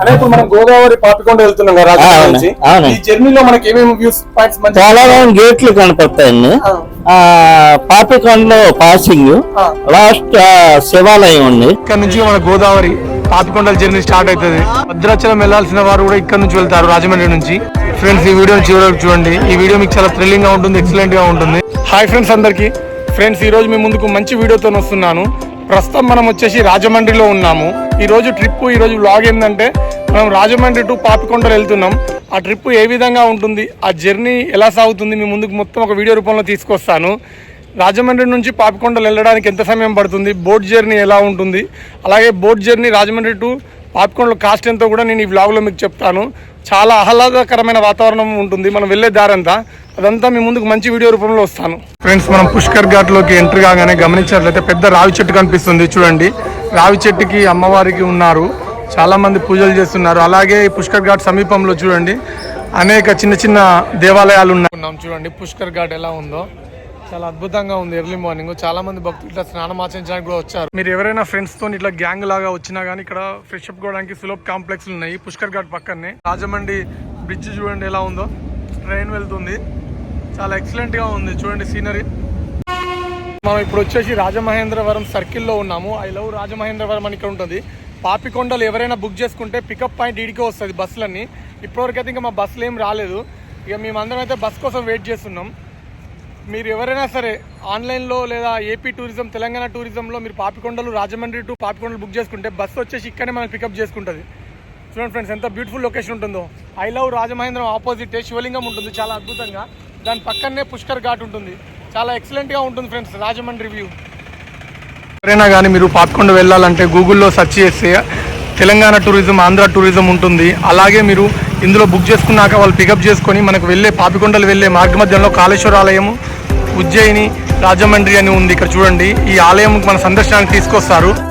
అనే ఇప్పుడు మనం గోదావరి పాపికొండ వెళ్తున్నాం కదా రాజమండ్రి అవును, నుంచి. అవును. ఈ జర్నీలో మనకి ఏమేమి వ్యూస్ పాయింట్స్ మంచి పోలవరం గేట్లు కనపడతాయండి ఆ. ఆ పాపికొండలో పాసింగ్ ఆ. లాస్ట్ ఆ, శివాలయం ఉంది. ఇక్కడ నుంచి మన గోదావరి పాపికొండల జర్నీ స్టార్ట్ అవుతుంది. భద్రాచలం వెళ్ళాల్సిన వారు కూడా ఇక్కడ నుంచి వెళ్తారు రాజమండ్రి నుంచి. ఫ్రెండ్స్ ఈ వీడియో చివరికి చూడండి. ఈ వీడియో మీకు చాలా థ్రిల్లింగ్గా ఉంటుంది ఎక్సలెంట్గా ఉంటుంది. హాయ్ ఫ్రెండ్స్ అందరికి. ఫ్రెండ్స్ ఈ రోజు మీ ముందుకు మంచి వీడియోతో వస్తున్నాను. ప్రస్తుతం మనం వచ్చేసి రాజమండ్రిలో ఉన్నాము. ఈరోజు ట్రిప్ ఈ రోజు వ్లాగ్ ఏంటంటే మనం రాజమండ్రి టు పాపికొండలు వెళ్తున్నాం. ఆ ట్రిప్ ఏ విధంగా ఉంటుంది ఆ జర్నీ ఎలా సాగుతుంది మీ ముందుకు మొత్తం ఒక వీడియో రూపంలో తీసుకొస్తాను. రాజమండ్రి నుంచి పాపికొండలు వెళ్ళడానికి ఎంత సమయం పడుతుంది బోట్ జర్నీ ఎలా ఉంటుంది అలాగే బోట్ జర్నీ రాజమండ్రి టు పాపికొండల కాస్ట్ ఎంతో కూడా నేను ఈ వ్లాగ్లో మీకు చెప్తాను. చాలా ఆహ్లాదకరమైన వాతావరణం ఉంటుంది. మనం వెళ్ళే దారంతా అదంతా మీ ముందుకు మంచి వీడియో రూపంలో వస్తాను. ఫ్రెండ్స్ మనం పుష్కర్ ఘాట్లోకి ఎంట్రీ కాగానే గమనించినట్లయితే పెద్ద రావి చెట్టు కనిపిస్తుంది. చూడండి. రావి చెట్టుకి అమ్మవారికి ఉన్నారు. చాలా మంది పూజలు చేస్తున్నారు. అలాగే పుష్కర్ ఘాట్ సమీపంలో చూడండి. అనేక చిన్న చిన్న దేవాలయాలు ఉన్నాయి. చూడండి పుష్కర్ ఘాట్ ఎలా ఉందో. చాలా అద్భుతంగా ఉంది ఎర్లీ మార్నింగ్. చాలా మంది భక్తులు ఇట్లా స్నానం ఆచరించడానికి కూడా వచ్చారు. మీరు ఎవరైనా ఫ్రెండ్స్తో ఇట్లా గ్యాంగ్ లాగా వచ్చినా గానీ ఇక్కడ ఫ్రెష్ అప్ కావడానికి సులభ్ కాంప్లెక్స్ ఉన్నాయి. పుష్కర్ ఘాట్ పక్కనే. రాజమండ్రి బ్రిడ్జ్ చూడండి ఎలా ఉందో. ట్రైన్ వెళ్తుంది. చాలా ఎక్సలెంట్గా ఉంది. చూడండి సీనరీ మనం ఇప్పుడు వచ్చేసి రాజమహేంద్రవరం సర్కిల్లో ఉన్నాము. ఐ లవ్ రాజమహేంద్రవరం అని ఇక్కడ ఉంటుంది. పాపికొండలు ఎవరైనా బుక్ చేసుకుంటే పికప్ పాయింట్ ఇడికే వస్తుంది బస్సులన్నీ. ఇప్పటివరకు అయితే ఇంకా మా బస్సులు ఏం రాలేదు. ఇక మేమందరం అయితే బస్ కోసం వెయిట్ చేస్తున్నాం. మీరు ఎవరైనా సరే ఆన్లైన్లో లేదా ఏపీ టూరిజం తెలంగాణ టూరిజంలో మీరు పాపికొండలు రాజమండ్రి టు పాపికొండలు బుక్ చేసుకుంటే బస్సు వచ్చేసి ఇక్కడనే మనం పికప్ చేసుకుంటుంది. చూడండి ఫ్రెండ్స్ ఎంత బ్యూటిఫుల్ లొకేషన్ ఉంటుందో. ఐ లవ్ రాజమహేంద్రం ఆపోజిట్ శివలింగం ఉంటుంది చాలా అద్భుతంగా. దాని పక్కనే పుష్కర్ ఘాట్ ఉంటుంది. చాలా ఎక్సలెంట్గా ఉంటుంది ఫ్రెండ్స్ రాజమండ్రి వ్యూ ఎవరైనా కానీ మీరు పాపికొండ వెళ్ళాలంటే గూగుల్లో సెర్చ్ చేస్తే తెలంగాణ టూరిజం ఆంధ్ర టూరిజం ఉంటుంది. అలాగే మీరు ఇందులో బుక్ చేసుకున్నాక వాళ్ళు పికప్ చేసుకొని మనకు వెళ్ళే పాపికొండలు వెళ్ళే మార్గ మధ్యంలో కాళేశ్వర ఆలయము ఉజ్జయిని రాజమండ్రి అని ఉంది. ఇక్కడ చూడండి ఈ ఆలయం మన సందర్శనానికి తీసుకొస్తారు.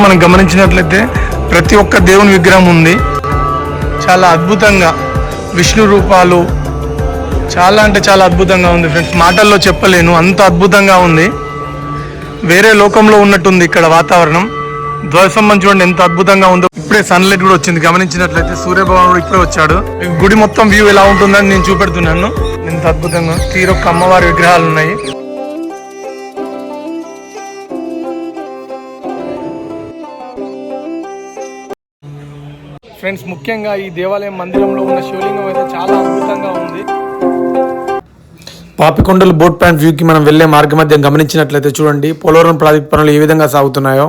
మనం గమనించినట్లయితే ప్రతి ఒక్క దేవుని విగ్రహం ఉంది. చాలా అద్భుతంగా విష్ణు రూపాలు చాలా అంటే చాలా అద్భుతంగా ఉంది. ఫ్రెండ్స్ మాటల్లో చెప్పలేను. అంత అద్భుతంగా ఉంది. వేరే లోకంలో ఉన్నట్టుంది ఇక్కడ వాతావరణం. ధ్వజస్తంభం చూడండి ఎంత అద్భుతంగా ఉందో. ఇప్పుడే సన్లైట్ కూడా వచ్చింది. గమనించినట్లయితే సూర్యభగవానుడు ఇప్పుడే వచ్చాడు. గుడి మొత్తం వ్యూ ఎలా ఉంటుందని నేను చూపెడుతున్నాను. ఎంత అద్భుతంగా తీరొక్క అమ్మవారి విగ్రహాలు ఉన్నాయి. ఫ్రెండ్స్ ముఖ్యంగా ఈ దేవాలయం మందిరంలో ఉన్న శివలింగం అయితే చాలా అద్భుతంగా ఉంది. పాపికొండలు బోట్ ప్యాంట్ వ్యూకి మనం వెళ్ళే మార్గ మధ్యం గమనించినట్లయితే చూడండి పోలవరం ప్రాజెక్ట్ పనులు ఏ విధంగా సాగుతున్నాయో.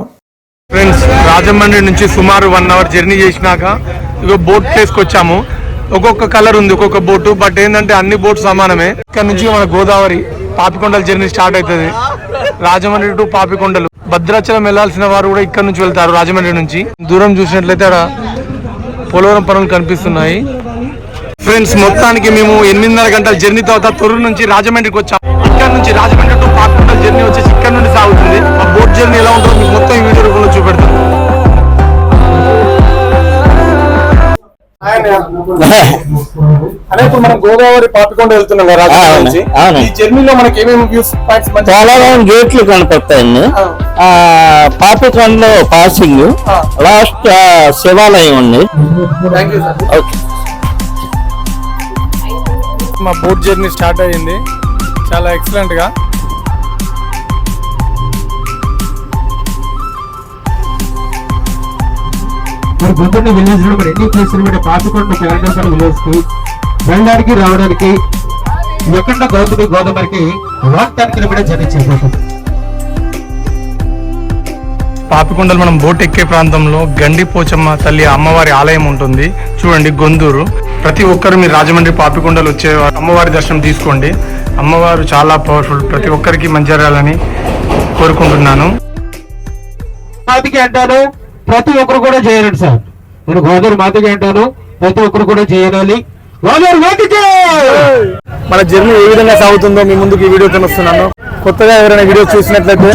ఫ్రెండ్స్ రాజమండ్రి నుంచి సుమారు వన్ అవర్ జర్నీ చేసినాక ఇక బోట్ ప్లేస్కి వచ్చాము. ఒక్కొక్క కలర్ ఉంది ఒక్కొక్క బోటు బట్ ఏంటంటే అన్ని బోట్స్ సమానమే. ఇక్కడ నుంచి మన గోదావరి పాపికొండల జర్నీ స్టార్ట్ అవుతుంది. రాజమండ్రి టు పాపికొండలు. భద్రాచలం వెళ్ళాల్సిన వారు కూడా ఇక్కడ నుంచి వెళ్తారు రాజమండ్రి నుంచి. దూరం చూసినట్లయితే అక్కడ పోలవరం పనులు కనిపిస్తున్నాయి. ఫ్రెండ్స్ మొత్తానికి మేము ఎనిమిదిన్నర గంటల జర్నీ తర్వాత తొర్రూరు నుంచి రాజమండ్రికి వచ్చాం. ఇక్కడ నుంచి రాజమండ్రి టు పాపికొండల జర్నీ వచ్చేసి ఇక్కడ నుండి సాగుతుంది. ఆ బోట్ జర్నీ ఎలా ఉంటుందో మీకు మొత్తం ఈ వీడియో రూపంలో చూపెడతాం అనే ఇప్పుడు మనం గోదావరి పాపికొండ వెళ్తున్నాం కదా నుంచి. ఈ జర్నీలో మనకి ఏమేమి వ్యూస్ పాయింట్స్ మంచి పోలవరం గేట్లు కనపడతాయండి పాపికొండలో పాసింగ్. లాస్ట్ శివాలయం ఉంది. ఓకే మా బోట్ జర్నీ స్టార్ట్ అయ్యింది. చాలా ఎక్సలెంట్గా మీరు మరి గుంటూరు విలేజ్లో మరి ఎన్ని ప్లేసులు మరి పాపికొండ పేరంటేశ్వర విలేజ్కి వెళ్ళడానికి రావడానికి ఎక్కడ గౌతమి గోదావరికి వన్ టెన్ కిలోమీటర్ జర్నీ చేసేది పాపికొండలు మనం బోట్ ఎక్కే ప్రాంతంలో గండి పోచమ్మ తల్లి అమ్మవారి ఆలయం ఉంటుంది. చూడండి గొందూరు ప్రతి ఒక్కరు మీరు రాజమండ్రి పాపికొండలు వచ్చే అమ్మవారి దర్శనం తీసుకోండి. అమ్మవారు చాలా పవర్ఫుల్ ప్రతి ఒక్కరికి మంచి జరగాలని కోరుకుంటున్నాను. మాతకి అంటాను ప్రతి ఒక్కరు కూడా చేయాలండి సార్. నేను గోదావరి మాతకి అంటాను ప్రతి ఒక్కరు కూడా చేయాలి మన జర్నీ ఏ విధంగా సాగుతుందో మీ ముందుకు ఈ వీడియోతో వస్తున్నాను కొత్తగా ఎవరైనా వీడియో చూసినట్లయితే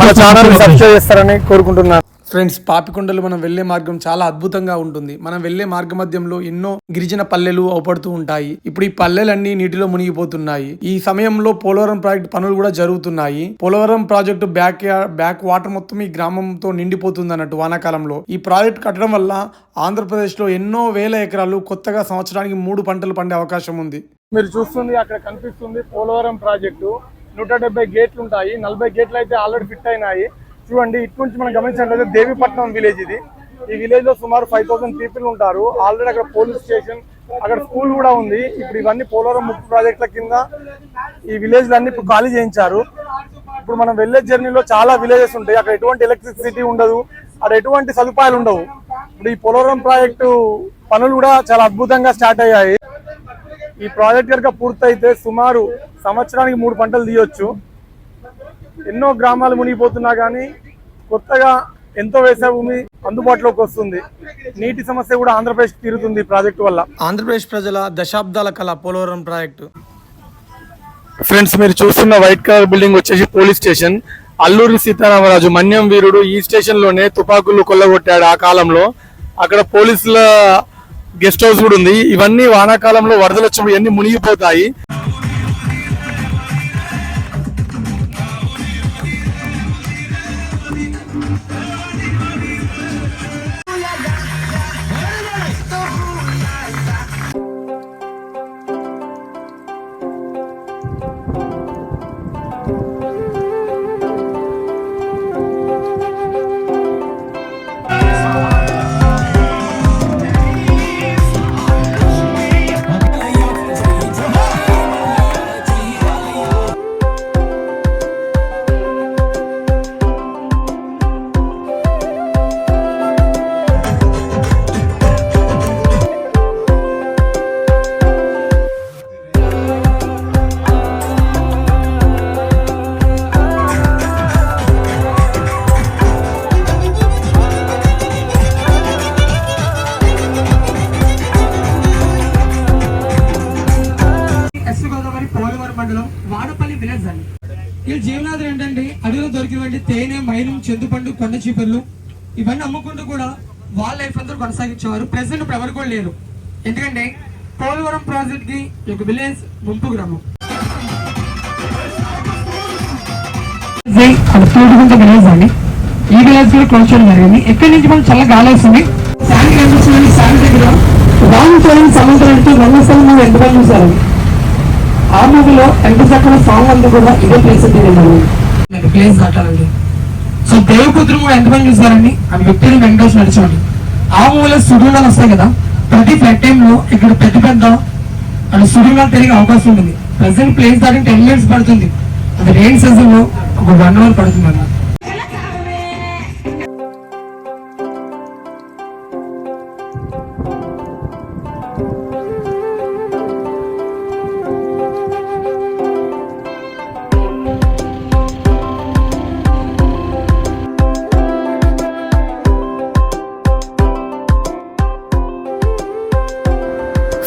మన ఛానల్ సబ్స్క్రైబ్ చేస్తారని కోరుకుంటున్నాను. ఫ్రెండ్స్ పాపికొండలు మనం వెళ్ళే మార్గం చాలా అద్భుతంగా ఉంటుంది. మనం వెళ్ళే మార్గ మధ్యంలో ఎన్నో గిరిజన పల్లెలు అవపడుతూ ఉంటాయి. ఇప్పుడు ఈ పల్లెలన్నీ నీటిలో మునిగిపోతున్నాయి. ఈ సమయంలో పోలవరం ప్రాజెక్ట్ పనులు కూడా జరుగుతున్నాయి. Polavaram project back back water మొత్తం ఈ గ్రామంతో నిండిపోతుంది అన్నట్టు వానాకాలంలో. ఈ ప్రాజెక్ట్ కట్టడం వల్ల ఆంధ్రప్రదేశ్లో ఎన్నో వేల ఎకరాలు కొత్తగా సంవత్సరానికి మూడు పంటలు పండే అవకాశం ఉంది. మీరు చూస్తుంది అక్కడ కనిపిస్తుంది పోలవరం ప్రాజెక్టు. నూట డెబ్బై గేట్లు ఉంటాయి. నలభై గేట్లు అయితే ఆల్రెడీ ఫిట్ అయినాయి. చూడండి ఇటు నుంచి మనం గమనించినట్లయితే దేవీపట్నం విలేజ్ ఇది. ఈ విలేజ్లో సుమారు ఫైవ్ థౌసండ్ పీపుల్ ఉంటారు. ఆల్రెడీ అక్కడ పోలీస్ స్టేషన్ అక్కడ స్కూల్ కూడా ఉంది. ఇప్పుడు ఇవన్నీ పోలవరం ముప్పు ప్రాజెక్టుల కింద ఈ విలేజ్ అన్ని ఇప్పుడు ఖాళీ చేయించారు. ఇప్పుడు మనం వెళ్ళే జర్నీలో చాలా విలేజెస్ ఉంటాయి. అక్కడ ఎటువంటి ఎలక్ట్రిసిటీ ఉండదు. అక్కడ ఎటువంటి సదుపాయాలు ఉండవు. ఇప్పుడు ఈ పోలవరం ప్రాజెక్టు పనులు కూడా చాలా అద్భుతంగా స్టార్ట్ అయ్యాయి. ఈ ప్రాజెక్ట్ కనుక పూర్తయితే సుమారు సంవత్సరానికి మూడు పంటలు తీయొచ్చు. ఎన్నో గ్రామాలు మునిగిపోతున్నా కానీ కొత్తగా ఎంతో వ్యవసాయ భూమి అందుబాటులోకి వస్తుంది. నీటి సమస్య కూడా ఆంధ్రప్రదేశ్ తీరుతుంది ప్రాజెక్టు వల్ల. ఆంధ్రప్రదేశ్ ప్రజల దశాబ్దాల కళ పోలవరం ప్రాజెక్టు. ఫ్రెండ్స్ మీరు చూస్తున్న వైట్ కలర్ బిల్డింగ్ వచ్చేసి పోలీస్ స్టేషన్. అల్లూరి సీతారామరాజు మన్యం వీరుడు ఈ స్టేషన్లోనే తుపాకులు కొల్లగొట్టాడు ఆ కాలంలో. అక్కడ పోలీసుల గెస్ట్ హౌస్ కూడా ఉంది. ఇవన్నీ వానాకాలంలో వరదలు వచ్చినప్పుడు ఇవన్నీ మునిగిపోతాయి. విలేజ్ అండి వీళ్ళ ఏంటంటే అడవిలో దొరికినటువంటి తేనె మైనం చింతపండు కొండ చీపుర్లు ఇవన్నీ అమ్ముకుంటూ కూడా వాళ్ళ లైఫ్ అంతా కొనసాగించేవారు. ప్రెసెంట్ ఇప్పుడు ఎవరు కూడా లేరు. ఎందుకంటే పోలవరం ప్రాజెక్ట్కి యొక్క విలేజ్ ముంపు గ్రామం. అది విలేజ్ అండి. ఈ విలేజ్ కూడా క్లోజ్ చేయడం జరిగింది. ఎక్కడి నుంచి మనం చల్ల గాలి వస్తుంది? శాంతి కనిపిస్తుంది శాంతి దగ్గర. రామ్ చరణ్ సముద్రానికి రంగస్థలం మీద ఎంతమంది చూసారండి ఆ మూవీలో ఎంత చక్కని సాంగ్ అంతా కూడా ఇదే ప్లేస్ ప్లేస్ దాటాలండి సో దేవపుత్రం కూడా ఎంతమంది చూసారండి. అది వ్యక్తిని వెంకటేష్ నడిచండి ఆ మూవీలో సుడిగాలు వస్తాయి కదా ప్రతి ఫ్లడ్ టైంలో లో ఇక్కడ పెద్ద పెద్ద అది సుడిగాలు తిరిగే అవకాశం ఉంటుంది. ప్రెసెంట్ ప్లేస్ దాటి టెన్ మినిట్స్ పడుతుంది. అది రెయిన్ సీజన్లో ఒక వన్ అవర్ పడుతుంది అన్నమాట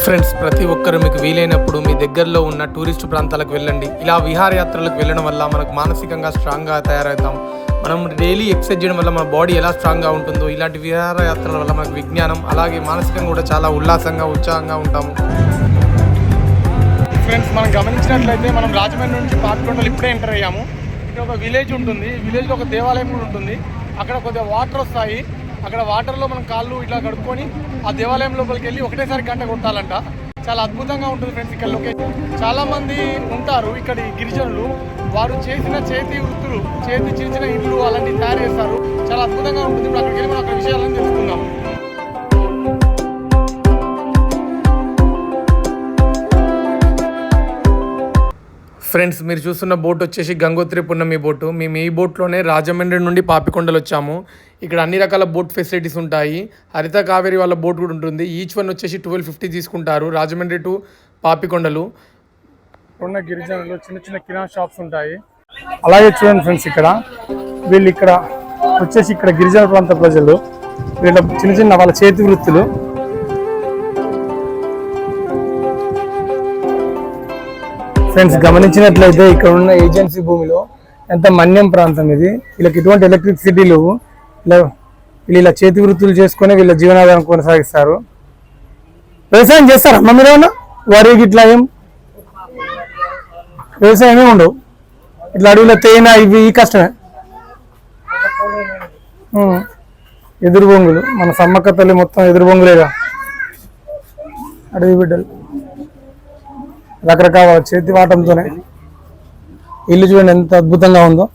ఫ్రెండ్స్ ప్రతి ఒక్కరు మీకు వీలైనప్పుడు మీ దగ్గరలో ఉన్న టూరిస్ట్ ప్రాంతాలకు వెళ్ళండి. ఇలా విహారయాత్రలకు వెళ్ళడం వల్ల మనకు మానసికంగా స్ట్రాంగ్గా తయారవుతాం. మనం డైలీ ఎక్సర్సైజ్ చేయడం వల్ల మన బాడీ ఎలా స్ట్రాంగ్గా ఉంటుందో ఇలాంటి విహారయాత్రల వల్ల మనకు విజ్ఞానం అలాగే మానసికంగా కూడా చాలా ఉల్లాసంగా ఉత్సాహంగా ఉంటాము ఫ్రెండ్స్ మనం గమనించినట్లయితే మనం రాజమండ్రి నుంచి పాపికొండలు ఇప్పుడే ఎంటర్ అయ్యాము. ఇక్కడ ఒక విలేజ్ ఉంటుంది. విలేజ్లో ఒక దేవాలయం కూడా ఉంటుంది. అక్కడ కొద్దిగా వాటర్ వస్తాయి. అక్కడ వాటర్లో మనం కాళ్ళు ఇట్లా కడుక్కొని ఆ దేవాలయం లోపలికి వెళ్ళి ఒకటేసారి గంట కొట్టాలంట. చాలా అద్భుతంగా ఉంటుంది ఫ్రెండ్స్ ఇక్కడ లొకేషన్. చాలా మంది ఉంటారు ఇక్కడ గిరిజనులు. వారు చేసిన చేతి వృత్తులు చేతి చిన్న చిన్న ఇళ్ళు అలాంటివి తయారు చేస్తారు. చాలా అద్భుతంగా ఉంటుంది. ఇప్పుడు అక్కడికి వెళ్ళి మనం అక్కడ విషయాలను తెలుసుకుందాం. ఫ్రెండ్స్ మీరు చూస్తున్న బోట్ వచ్చేసి గంగోత్రి పున్నమి బోటు. మేము ఈ బోట్లోనే రాజమండ్రి నుండి పాపికొండలు వచ్చాము. ఇక్కడ అన్ని రకాల బోట్ ఫెసిలిటీస్ ఉంటాయి. హరిత కావేరి వాళ్ళ బోట్ కూడా ఉంటుంది. ఈచ్ వన్ వచ్చేసి ట్వెల్వ్ ఫిఫ్టీ తీసుకుంటారు. రాజమండ్రి టు పాపికొండలు. ఉన్న గిరిజనులు చిన్న చిన్న కిరాణా షాప్స్ ఉంటాయి. అలాగే చూడండి ఫ్రెండ్స్ ఇక్కడ వీళ్ళు ఇక్కడ వచ్చేసి ఇక్కడ గిరిజన ప్రాంత ప్రజలు వీళ్ళ చిన్న చిన్న వాళ్ళ చేతి వృత్తులు. ఫ్రెండ్స్ గమనించినట్లయితే ఇక్కడ ఉన్న ఏజెన్సీ భూమిలో ఎంత మన్యం ప్రాంతం ఇది. వీళ్ళకి ఎటువంటి ఎలక్ట్రిసిటీ లేవు ఇలా వీళ్ళు ఇలా చేతి వృత్తులు చేసుకొని వీళ్ళ జీవనాధారం కొనసాగిస్తారు. వ్యవసాయం చేస్తారా? అమ్మ మీరు ఏమన్నా? వరి ఇట్లా ఏం? వ్యవసాయమే ఉండవు. ఇట్లా అడవిలో తేనె ఇవి ఈ కష్టమే. ఎదురు బొంగులు. మన సమ్మక్క తల్లి మొత్తం ఎదురు బొంగులేగా. అడవి బిడ్డలు. రకరకాల చేతి వాటంతోనే. ఇల్లు చూడండి ఎంత అద్భుతంగా ఉందో.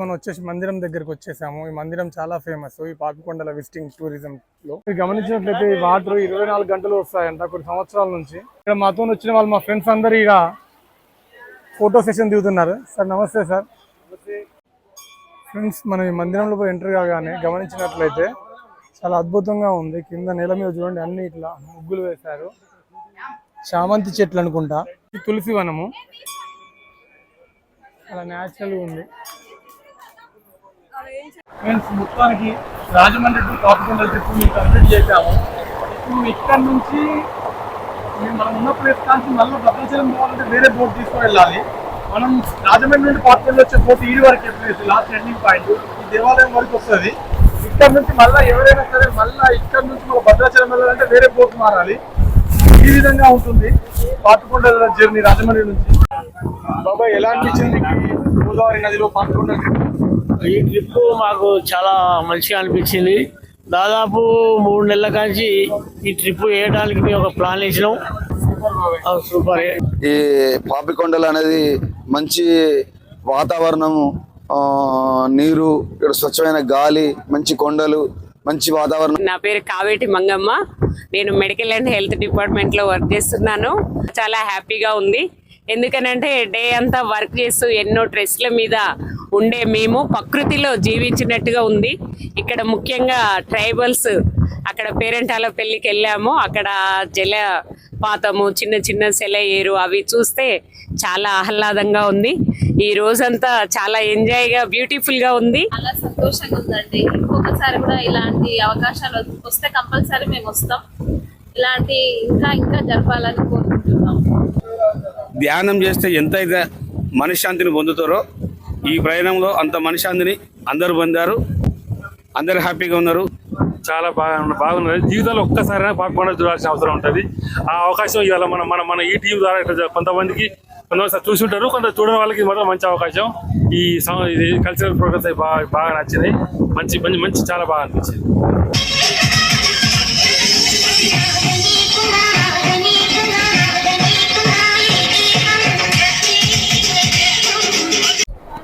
మనం వచ్చేసి మందిరం దగ్గరకు వచ్చేసాము. ఈ మందిరం చాలా ఫేమస్ ఈ పాపికొండల విజిటింగ్ టూరిజం లో. మీరు గమనించినట్లయితే ఈ వాటర్ ఇరవై నాలుగు గంటలు వస్తాయంట కొన్ని సంవత్సరాల నుంచి. ఇక్కడ మాతో వచ్చిన వాళ్ళు మా ఫ్రెండ్స్ అందరు ఇక ఫోటో సెషన్ దిగుతున్నారు. సార్ నమస్తే సార్. ఫ్రెండ్స్ మనం ఈ మందిరంలో పోయి ఎంటర్ కాగానే గమనించినట్లయితే చాలా అద్భుతంగా ఉంది. కింద నేల మీద చూడండి అన్ని ఇట్లా ముగ్గులు వేశారు. చామంతి చెట్లు అనుకుంటా. తులసి వనము. చాలా న్యాచురల్గా ఉంది. ఫ్రెండ్స్ మొత్తానికి రాజమండ్రి టు కాపుకొండల ట్రిప్ మీకు కంప్లీట్ చేశాము. ఇప్పుడు ఇక్కడ నుంచి మేము మనం ఉన్న ప్లేస్ కాంచి మళ్ళీ భద్రాచలం పోవాలంటే వేరే బోట్ తీసుకొని వెళ్ళాలి మనం రాజమండ్రి నుండి పాత్రలు వచ్చే బోట్ ఈ వరకే ప్లేస్ లాస్ట్ ఎండింగ్ పాయింట్ ఈ దేవాలయం వరకు వస్తుంది. ఇక్కడ నుంచి మళ్ళీ ఎవరైనా సరే మళ్ళీ ఇక్కడ నుంచి మన భద్రాచలం వెళ్ళాలంటే వేరే బోట్ మారాలి. ఈ విధంగా ఉంటుంది. పాతకొండల జర్నీ రాజమండ్రి నుంచి. బాబాయ్ ఎలా అనిపించింది గోదావరి నదిలో పాతకొండ ఈ ట్రిప్ మాకు చాలా మంచిగా అనిపించింది. దాదాపు మూడు నెలల కాంచి ఈ ట్రిప్ వేయడానికి మేము ఒక ప్లాన్ వేసినాం. ఆ, సూపర్. ఈ పాపికొండలు అనేది మంచి వాతావరణము ఆ, నీరు ఇక్కడ స్వచ్ఛమైన గాలి మంచి కొండలు మంచి వాతావరణం. నా పేరు కావేటి మంగమ్మ. నేను మెడికల్ అండ్ హెల్త్ డిపార్ట్మెంట్లో వర్క్ చేస్తున్నాను. చాలా హ్యాపీగా ఉంది. ఎందుకనంటే డే అంతా వర్క్ చేస్తూ ఎన్నో ట్రెస్ల మీద ఉండే మేము ప్రకృతిలో జీవించినట్టుగా ఉంది. ఇక్కడ ముఖ్యంగా ట్రైబల్స్ అక్కడ పేరెంటాల పెళ్ళికి వెళ్ళాము. అక్కడ జలపాతము చిన్న చిన్న సెలయేరు అవి చూస్తే చాలా ఆహ్లాదంగా ఉంది. ఈ రోజంతా చాలా ఎంజాయ్గా బ్యూటిఫుల్గా ఉంది. చాలా సంతోషంగా ఉందండి. ఇంకొకసారి కూడా ఇలాంటి అవకాశాలు వస్తే కంపల్సరీ మేము వస్తాం. ఇలాంటి ఇంకా ఇంకా జరపాలని కోరుకుంటున్నాం. ధ్యానం చేస్తే ఎంతైతే మనశ్శాంతిని పొందుతారో ఈ ప్రయాణంలో అంత మనశ్శాంతిని అందరూ పొందారు. అందరు హ్యాపీగా ఉన్నారు. చాలా బాగా బాగున్నది జీవితంలో ఒక్కసారైనా పాపకుండా చూడాల్సిన అవసరం ఉంటుంది. ఆ అవకాశం ఇవాళ మన మన మన ఈ టీం ద్వారా ఇట్లా కొంతమందికి కొంతమంది చూసుంటారు కొంత చూడని వాళ్ళకి మాత్రం మంచి అవకాశం. ఈ సం- ఇది కల్చరల్ ప్రోగ్రామ్స్ అవి బాగా బాగా నచ్చినాయి మంచి మంచి మంచి చాలా బాగా అనిపించింది.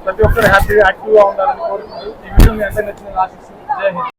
ప్రతి ఒక్కరు హ్యాపీగా యాక్టివ్గా ఉండాలని కోరుకుంటూ ఈ వీడియో మీ అందరికీ నచ్చిన ఆశిస్తుంది జై హింద్.